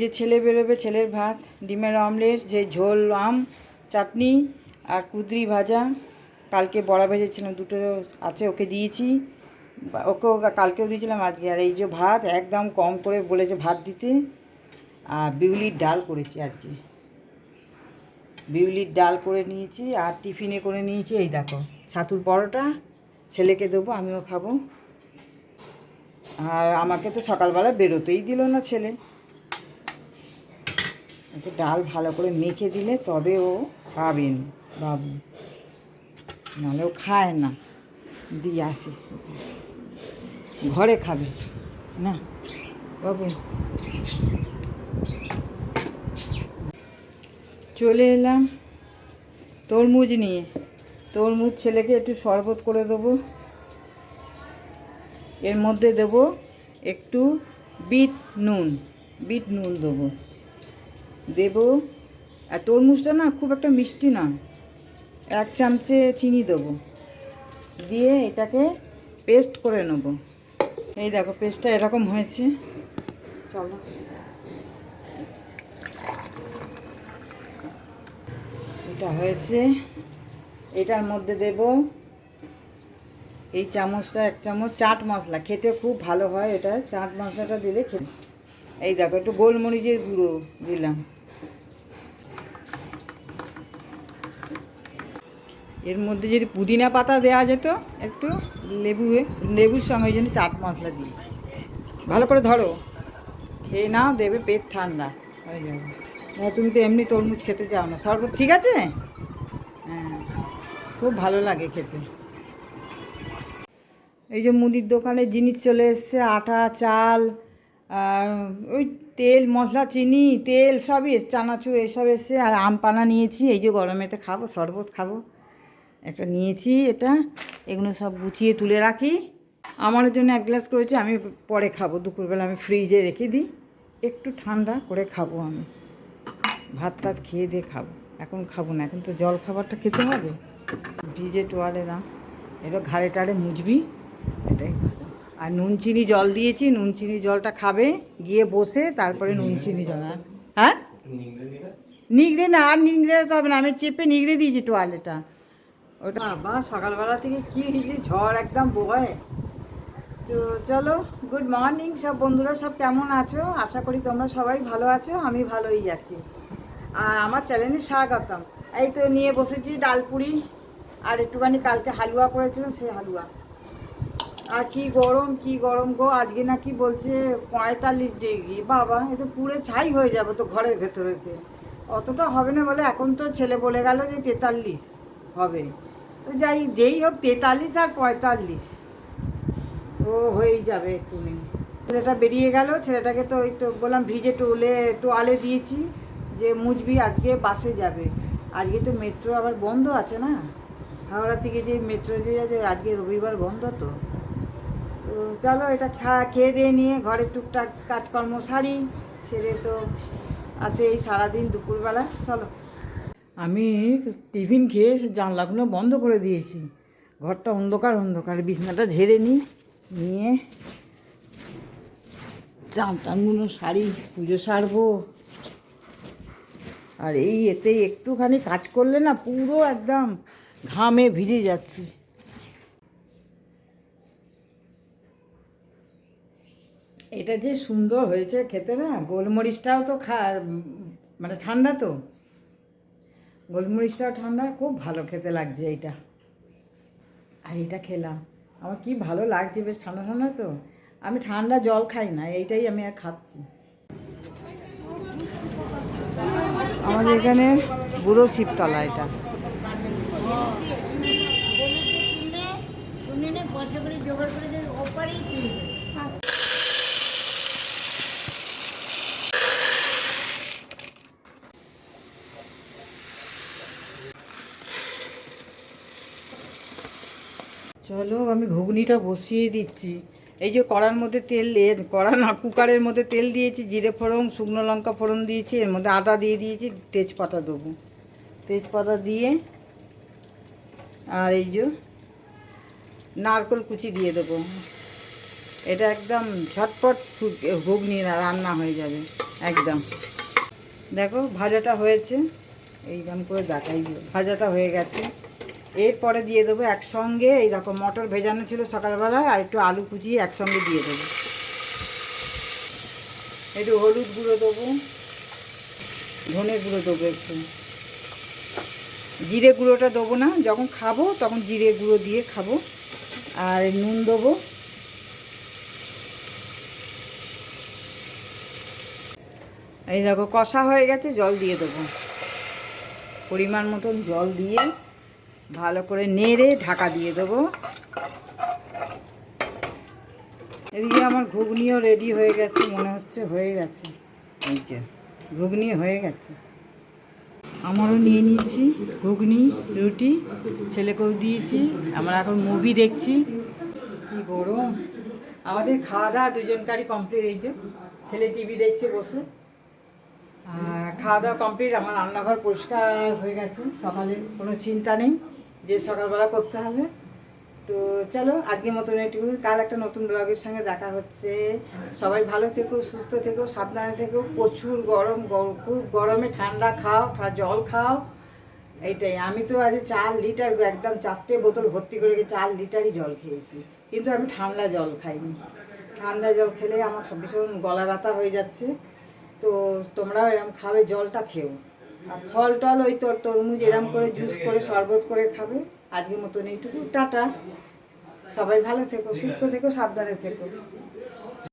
যে ছেলে বেরোবে, ছেলের ভাত, ডিমের অমলেট, যে ঝোল আম, চাটনি আর কুদরি ভাজা। কালকে বড়া ভেজেছিলাম, দুটো আছে, ওকে দিয়েছি। ওকেও কালকেও দিয়েছিলাম, আজকে আর এই যে ভাত, একদম কম করে বলেছে ভাত দিতে। আর বিউলির ডাল করেছি আজকে। বিউলির ডাল করে নিয়েছি আর টিফিনে করে নিয়েছি, এই দেখো, ছাতুর পরোটা। ছেলেকে দেবো, আমিও খাব। আর আমাকে তো সকালবেলা বেরোতেই দিল না ছেলে। ওকে ডাল ভালো করে মেখে দিলে তবে ও খাবেন। বাবু। নাহলে ও খায় না। দিয়ে আসে। ঘরে খাবে। না? বাবু। চলে এলাম তরমুজ নিয়ে। তরমুজ ছেলেকে একটু শরবত করে দেবো। এর মধ্যে দেব একটু বিট নুন। বিট নুন দেবো। দেব। আর তরমুজটা না খুব একটা মিষ্টি না এক চামচে চিনি দেবো। দিয়ে এটাকে পেস্ট করে নেব। এই দেখো, পেস্টটা এরকম হয়েছে। চলো। এটা হয়েছে। এটার মধ্যে দেব এই চামচটা এক চামচ চাট মশলা। খেতে খুব ভালো হয় এটা। চাট মশলাটা দিলে খেতে এই দেখো, একটু গোলমরিচের গুঁড়ো দিলাম। এর মধ্যে যদি পুদিনা পাতা দেওয়া যেত, একটু লেবু লেবুর সঙ্গে ওই জন্য চাট মশলা দিয়েছি। ভালো করে ধরো। খেয়ে নাও, দেবে পেট ঠান্ডা। হয়ে যাবে। তুমি তো এমনি তরমুজ খেতে চাও না। শরবত ঠিক আছে? হ্যাঁ খুব ভালো লাগে খেতে। এই যে মুদির দোকানে জিনিস চলে এসছে, আটা, চাল ওই তেল, মশলা, চিনি, তেল সবই এসছে, চানাচুর এসব এসছে, আর আম পানা নিয়েছি, এই যে গরমেতে খাব, শরবত খাব। একটা নিয়েছি এটা, এগুলো সব গুছিয়ে তুলে রাখি। আমার জন্য এক গ্লাস করেছি, আমি পরে খাব, দুপুরবেলা আমি ফ্রিজে রেখে দিই। একটু ঠান্ডা করে খাব আমি। ভাত টাত খেয়ে দিয়ে খাব। এখন খাব না, এখন তো জল খাবারটা খেতে হবে। ভিজে টোয়ালে না। এটা ঘাড়ে টাড়ে মুজবি, এটাই। আর নুন চিনি জল দিয়েছি নুন চিনি জলটা খাবে গিয়ে বসে তারপরে নুন চিনি জল। হ্যাঁ? নিগড়ে না আর নিগড়ে তো হবে না আমি চেপে নিগড়ে দিয়েছি টোয়ালেটা ওটা বাবা সকালবেলা থেকে কি হয়েছে ঝড় একদম বয় তো চলো গুড মর্নিং সব বন্ধুরা সব কেমন আছো? আশা করি তোমরা সবাই ভালো আছো আমি ভালোই আছি। আর আমার চ্যানেলে স্বাগতম। এই তো নিয়ে বসেছি ডালপুরি আর একটুখানি কালকে হালুয়া করেছিলাম সেই হালুয়া। আর কি গরম কি গরম গো? আজকে নাকি বলছে পঁয়তাল্লিশ ডিগ্রি। বাবা, এ তো পুরে ছাই হয়ে যাবে তো ঘরের ভেতরেতে অতটা হবে না বলে এখন তো ছেলে বলে গেল যে তেতাল্লিশ হবে। তো যাই, যেই হোক তেতাল্লিশ আর পঁয়তাল্লিশ। ও হয়েই যাবে এক্ষুনি ছেলেটা বেরিয়ে গেল, ছেলেটাকে তো ওই তো বললাম ভিজে টোলে, টোয়ালে দিয়েছি যে মুজবি আজকে বাসে যাবে। আজকে তো মেট্রো আবার বন্ধ আছে না? হাওড়া থেকে যে মেট্রো যে আজকে রবিবার বন্ধ তো। তো চলো, এটা খা, খেয়ে দিয়ে নিয়ে ঘরে টুকটাক কাজকর্ম সারি। সেরে তো আছে এই সারাদিন দুপুরবেলা। চলো। আমি টিফিন খেয়ে জানলাগুলো বন্ধ করে দিয়েছি। ঘরটা অন্ধকার অন্ধকার, বিছনাটা ঝেড়ে নিই, নিয়ে চান টানগুলো শাড়ি পুজো সারবো। আর এই এতে একটুখানি কাজ করলে না পুরো একদম ঘামে ভিজে যাচ্ছি। এটা যে সুন্দর হয়েছে খেতে না গোলমরিচটাও তো খা মানে ঠান্ডা তো। গোলমরিচটাও ঠান্ডা খুব ভালো খেতে লাগছে এইটা। আর এটা খেলাম। আমার কি ভালো লাগছে বেশ ঠান্ডা ঠান্ডা তো। আমি ঠান্ডা জল খাই না এইটাই আমি আর খাচ্ছি। আমাদের এখানে বুড়ো শিবতলা এটা। চলো, আমি ঘুগনিটা বসিয়ে দিচ্ছি। এই যে কড়ার মধ্যে তেল কড়া না, কুকারের মধ্যে তেল দিয়েছি, জিরে ফোড়ন, শুকনো লঙ্কা ফোড়ন দিয়েছি, এর মধ্যে আদা দিয়ে দিয়েছি, তেজপাতা দেবো। তেজপাতা দিয়ে, আর এই যে নারকল কুচি দিয়ে দেবো। এটা একদম ঝটপট ঘুগনি রান্না হয়ে যাবে, একদম। দেখো, ভাজাটা হয়েছে, এইরকম করে দেখাই ভাজাটা হয়ে গেছে। এরপরে দিয়ে দেবো একসঙ্গে, এই দেখো মটর ভেজানো ছিল সকালবেলায় আর একটু আলু কুচিয়ে একসঙ্গে দিয়ে দেবো। একটু হলুদ গুঁড়ো দেবো, ধনে গুঁড়ো দেবো একটু। জিরে গুঁড়োটা দেবো না, যখন খাব তখন জিরে গুঁড়ো দিয়ে খাব। আর নুন দেবো। এই দেখো কষা হয়ে গেছে, জল দিয়ে দেবো। পরিমাণ মতন জল দিয়ে ভালো করে নেড়ে ঢাকা দিয়ে দেবো। এদিকে আমার ঘুগনিও রেডি হয়ে গেছে মনে হচ্ছে হয়ে গেছে। এই যে। ঘুগনি হয়ে গেছে। আমারও নিয়ে নিয়েছি ঘুগনি রুটি ছেলেকেও দিয়েছি আমরা এখন মুভি দেখছি। কি গরম। আমাদের খাওয়া দাওয়া দুজনকারই কমপ্লিট এই যে ছেলে টিভি দেখছে বসে। আর খাওয়া দাওয়া কমপ্লিট আমার রান্নাঘর পরিষ্কার হয়ে গেছে সকালে কোনো চিন্তা নেই। যে সকালবেলা করতে হবে। তো চলো, আজকের মতন একটু কাল একটা নতুন ব্লগের সঙ্গে দেখা হচ্ছে। সবাই ভালো থেকো, সুস্থ থেকো, সাবধানে থেকো। প্রচুর গরম, গর- খুব গরমে ঠান্ডা খাও জল খাও। এইটাই। আমি তো আজ চার লিটার একদম চারটে বোতল ভর্তি করে চার লিটারই জল খেয়েছি। কিন্তু আমি ঠান্ডা জল খাইনি। ঠান্ডা জল খেলে আমার ভীষণ গলা ব্যথা হয়ে যাচ্ছে। তো তোমরাও এরকম খাবে, জলটা খেও। আর ফল টল ওই তোর তরমুজ এরম করে জুস করে শরবত করে খাবে। আজকের মতন এইটুকু। টাটা। সবাই ভালো থেকো, সুস্থ থেকো, সাবধানে থেকো।